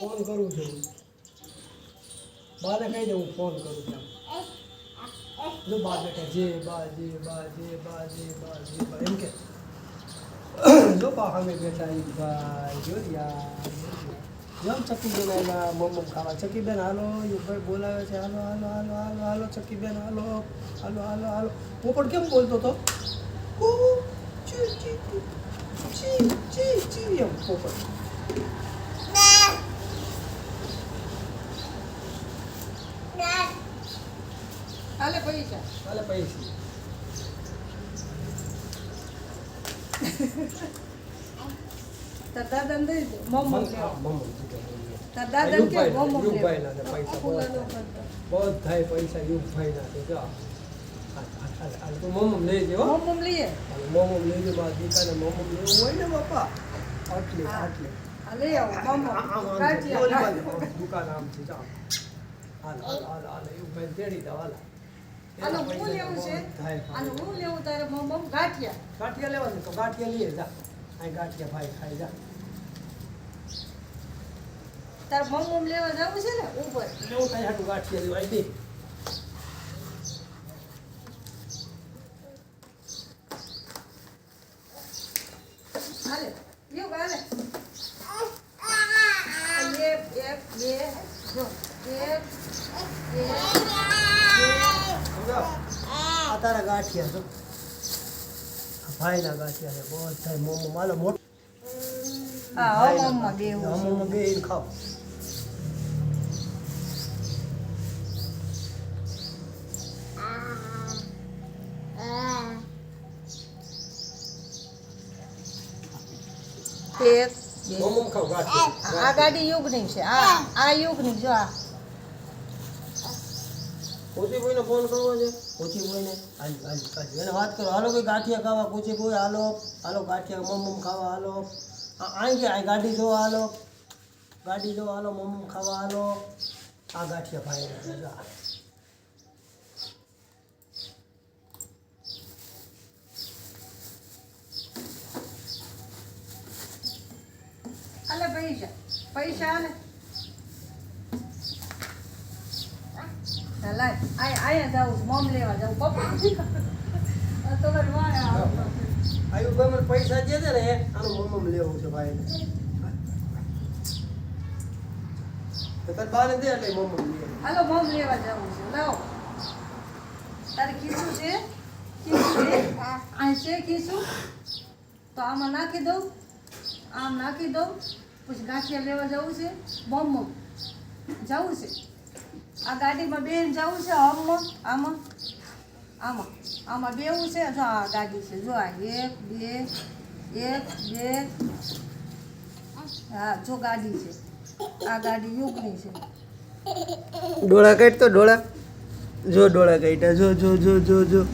Phone કરું છું. બાને કહી દે હું ફોન કરું છું જો બા બેઠા, જે બા જે બા જે બા જે બા જે બા, એમ કે. જો બા સામે બેઠા એ ભાઈ જોરિયા જમ ચકીબેન આવ્યા મમ્મ ખાવા. ચકીબેન હાલો યુગભાઈ બોલાવે છે, હાલો હાલો હાલો હાલો હાલો ચકીબેન હાલો હાલો હાલો હાલો. હું પણ કેમ બોલતો હતો? ચી ચી ચી ચી ચી, એમ, પોપટ. હાલે પૈસા. હાલે પૈસા. તાર દાદાને દઈ દે મમ્મ કે. તાર દાદાને કે યુગભાઈ- મમ્મ યુગભાઈના છે પૈસા ફૂલાનો બધાય. કરતો બધાય છે જો. આ- આ- આ- આ તો મમ લઈ દે હો. લઈએ? મમ લઈ દે મારા દીકરાને મમ લેવું હોય ને બાપા? આટલી હા. લઈ આવો આમ, આમ, આમ, મમ્મ ઓલી આવો. બાજુ, આમ, દુકાન આમ છે જો. હાલ હાલ હાલ એવું ભાઈ તેડી દો હાલ. એના હું લેવું છે? અને હું લેવું તારે મમ્મ ગાંઠિયા. ગાંઠિયા લેવા તો ગાંઠિયા લઈએ જા. અહીં ગાંઠિયા ભાઈ ખાઈ જા. તાર મમ્મ લેવા જવું છે ને ઉપર? લેવું કઈ હાટું ગાંઠિયા લેવા દે. હાલે એક એક બે જો એક તારા ગાંઠિયા છો આ ભાઈના ગાંઠિયા છે બધા મોમો. માલો મોટો. બે. ખાવ આ ગાડી યુગની છે આ આ યુગની જો આ. કોચી ભાઈને ફોન કરવો છે? કોચી ભાઈને હાલ હાલ હાલ. એને વાત કરો. હાલો ભાઈ, ગાંઠિયા ખાવા. કોચી ભાઈ હાલો. હાલો, ગાંઠિયા, મમ ખાવા. હાલો. આ અહીં ગયા આ ગાડી જો, હાલો. ગાડી જો, હાલો, મમ ખાવા. હાલો. આ ગાંઠિયા ભાઈ અલે પૈસા. પૈસા હાલે હા, લાય. આય આયા જાઉં મમ લેવા જાવ પપ્પા તો મારી આવો. આયુ ભાઈ મને પૈસા દે છે ને આનું મમ લેવું છે ભાઈ. તો તાર બાને દે એટલે મમ લે. હાલો મોમ લેવા જવું છે. લાવો. તારે કીધું છે? કીધું છે? આ છે કીધું તો આમાં નાખી દઉં. આમ નાખી દઉં. પછી ગાંઠિયા લેવા જવું છે. બોમ્બ જવું છે. આ ગાડીમાં બેન જવું છે આમાં આમાં આમાં આમાં બેવું છે. જો આ ગાડી છે જો આ એક બે એક બે. હા જો ગાડી છે. આ ગાડી યુગની છે. ડોળા કાઢ તો ડોળા. જો ડોળા કાઢ્યા જો જો જો જો જો.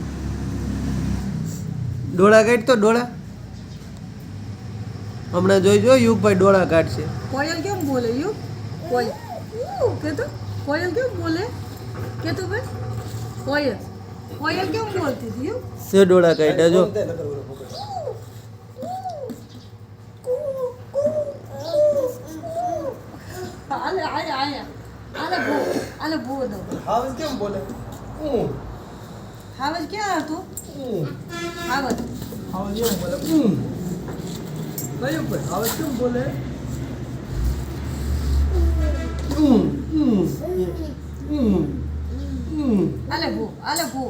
ડોળા કાઢ તો ડોળા. હમણાં જોઈ જો યુગભાઈ ડોળા કાઢશે. કોયલ કેમ બોલે યુ કોયલ કે તો કોયલ કેમ બોલે? કે તો ભાઈ? કોયલ. કોયલ કેમ બોલતી હતી સે ડોળા કાઢ્યા જો. આલે આલે આલે આલે બો આલે બો દો. હાવજ કેમ બોલે? ઉમ હાવજ ક્યાં હતું ઉમ હાવજ હાવજ કેમ બોલે? ઉમ ભાઈ ભાઈ હાવ કેમ બોલે? ઉમ ઉમ ઉમ આલે બો આલે બો